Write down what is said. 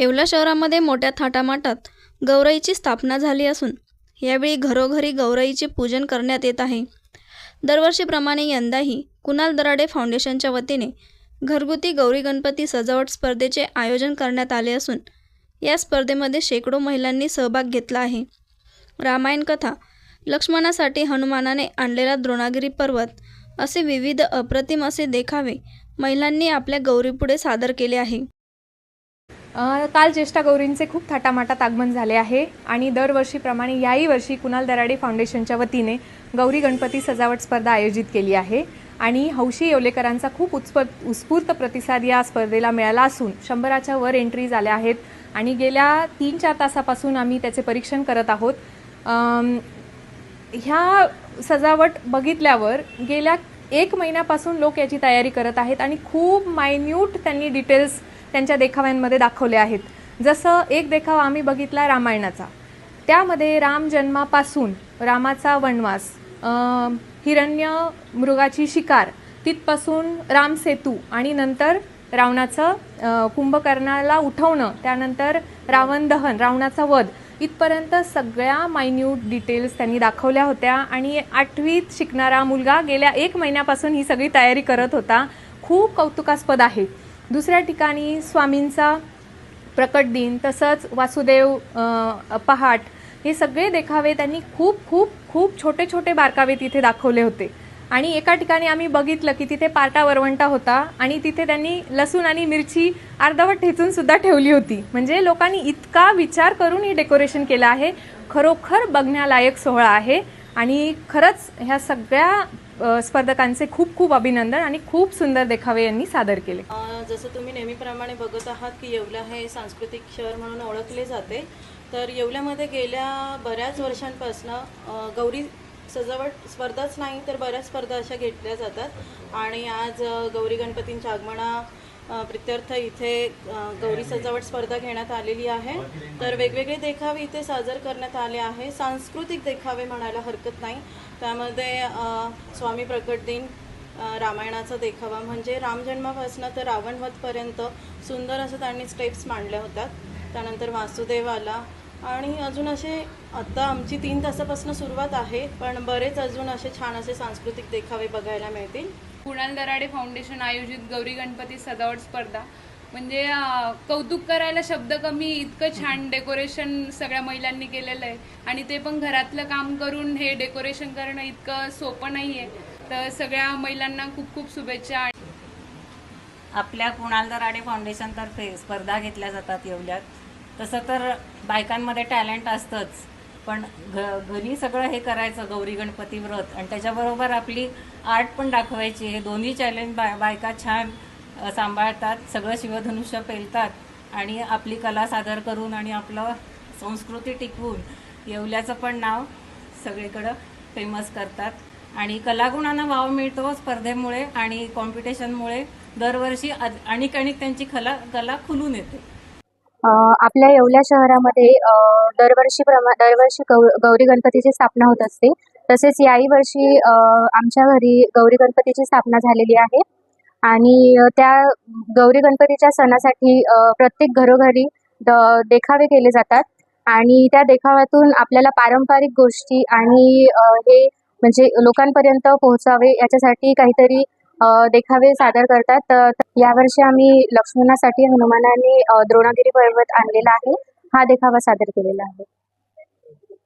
येवला शहरामध्ये मोठ्या थाटामाटात गौराईची स्थापना झाली असून यावेळी घरोघरी गौराईचे पूजन करण्यात येत आहे. दरवर्षीप्रमाणे यंदाही कुणाल दराडे फाउंडेशनच्या वतीने घरगुती गौरी गणपती सजावट स्पर्धेचे आयोजन करण्यात आले असून या स्पर्धेमध्ये शेकडो महिलांनी सहभाग घेतला आहे. रामायण कथा लक्ष्मणासाठी हनुमानाने आणलेला द्रोणागिरी पर्वत असे विविध अप्रतिम असे देखावे महिलांनी आपल्या गौरीपुढे सादर केले आहे. काल ज्येष्ठा गौरींचे खूप थाटामाटात आगमन झाले आहे आणि दरवर्षीप्रमाणे याही वर्षी कुणाल दराडे फाउंडेशनच्या वतीने गौरी गणपती सजावट स्पर्धा आयोजित केली आहे. आणि हौशी येवलेकरांचा खूप उत्स्फ उत्स्फूर्त प्रतिसाद या स्पर्धेला मिळाला असून शंभराच्या वर एंट्रीज आल्या आहेत आणि गेल्या तीन चार तासापासून आम्ही त्याचे परीक्षण करत आहोत. ह्या सजावट बघितल्यावर गेल्या एक महिन्यापासून लोक याची तयारी करत आहेत आणि खूप मायन्यूट त्यांनी डिटेल्स त्यांच्या देखाव्यांमध्ये दाखवले आहेत. जसं एक देखावा आम्ही बघितला रामायणाचा. त्यामध्ये राम जन्मापासून रामाचा वनवास हिरण्य मृगाची शिकार तिथपासून राम सेतू आणि नंतर रावणाचं कुंभकर्णाला उठवणं त्यानंतर रावण दहन रावणाचा वध. इथपर्यंत सगळ्या मायन्यूट डिटेल्स त्यांनी दाखवल्या होत्या आणि आठवीत शिकणारा मुलगा गेल्या एक महिन्यापासून ही सगळी तयारी करत होता. खूप कौतुकास्पद आहे. दुसऱ्या ठिकाणी स्वामींचा प्रकट दिन तसंच वासुदेव पहाट हे सगळे देखावे त्यांनी खूप खूप खूप छोटे छोटे बारकावे तिथे दाखवले होते. आणि एका ठिकाणी आम्ही बघितलं की तिथे पार्टा वरवंटा होता आणि तिथे त्यांनी लसूण आणि मिरची अर्धवट ठेचून सुद्धा ठेवली होती. म्हणजे लोकांनी इतका विचार करून ही डेकोरेशन केलं आहे. खरोखर बघण्यालायक सोहळा आहे. आणि खरंच ह्या सगळ्या स्पर्धकांचे खूप खूप अभिनंदन आणि खूप सुंदर देखावे यांनी सादर केले. जसं तुम्ही नेहमीप्रमाणे बघत आहात की येवला हे सांस्कृतिक शहर म्हणून ओळखले जाते. तर येवल्यामध्ये गेल्या बऱ्याच वर्षांपासनं गौरी सजावट स्पर्धाच नाही तर बऱ्याच स्पर्धा अशा घेतल्या जातात. आणि आज गौरी गणपतींच्या आगमना प्रित्यर्थ इथे गौरी सजावट स्पर्धा घेण्यात आलेली आहे. तर वेगवेगळे देखावे इथे सादर करण्यात आले आहे. सांस्कृतिक देखावे म्हणायला हरकत नाही. त्यामध्ये स्वामी प्रकट दिन रामायणाचा देखावा म्हणजे रामजन्मापासून तर रावणवधपर्यंत सुंदर असं त्यांनी स्टेप्स मांडल्या होत्या. त्यानंतर वासुदेव आला आणि अजून असे आत्ता आमची तीन तासापासून सुरुवात आहे पण बरेच अजून असे छान असे सांस्कृतिक देखावे बघायला मिळतील. कुणाल दराडे फाउंडेशन आयोजित गौरी गणपती सजावट स्पर्धा. म्हणजे कौतुक करायला शब्द कमी इतकं छान डेकोरेशन सगळ्या महिलांनी केलेलं आहे. आणि ते पण घरातलं काम करून हे डेकोरेशन करणं इतकं सोपं नाही आहे तर सगळ्या महिलांना खूप खूप शुभेच्छा. आपल्या कुणाल दराडे फाउंडेशनतर्फे स्पर्धा घेतल्या जातात येवल्यात तसं तर बायकांमध्ये टॅलेंट असतंच. पण घ घरी सगळं हे करायचं गौरी गणपती व्रत. आणि त्याच्याबरोबर आपली आर्ट पण दाखवायची. हे दोन्ही चॅलेंज बाय बायका छान सांभाळतात. सगळं शिवधनुष्य पेलतात. आणि आपली कला सादर करून आणि आपलं संस्कृती टिकवून येवल्याचं पण नाव सगळीकडं फेमस करतात. आणि कलागुणांना वाव मिळतो स्पर्धेमुळे आणि कॉम्पिटिशनमुळे दरवर्षी अनेक अनेक त्यांची कला कला खुलून येते. आपल्या येवल्या शहरामध्ये दरवर्षी प्रमा दरवर्षी गौ गौरी गणपतीची स्थापना होत असते. तसेच याही वर्षी आमच्या घरी गौरी गणपतीची स्थापना झालेली आहे. आणि त्या गौरी गणपतीच्या सणासाठी प्रत्येक घरोघरी द देखावे केले जातात. आणि त्या देखाव्यातून आपल्याला पारंपरिक गोष्टी आणि हे म्हणजे लोकांपर्यंत पोहोचावे याच्यासाठी काहीतरी देखावे सादर करतात. तर यावर्षी आम्ही लक्ष्मणासाठी हनुमानाने द्रोणागिरी पर्वत आणलेला आहे. हा देखावा सादर केलेला आहे.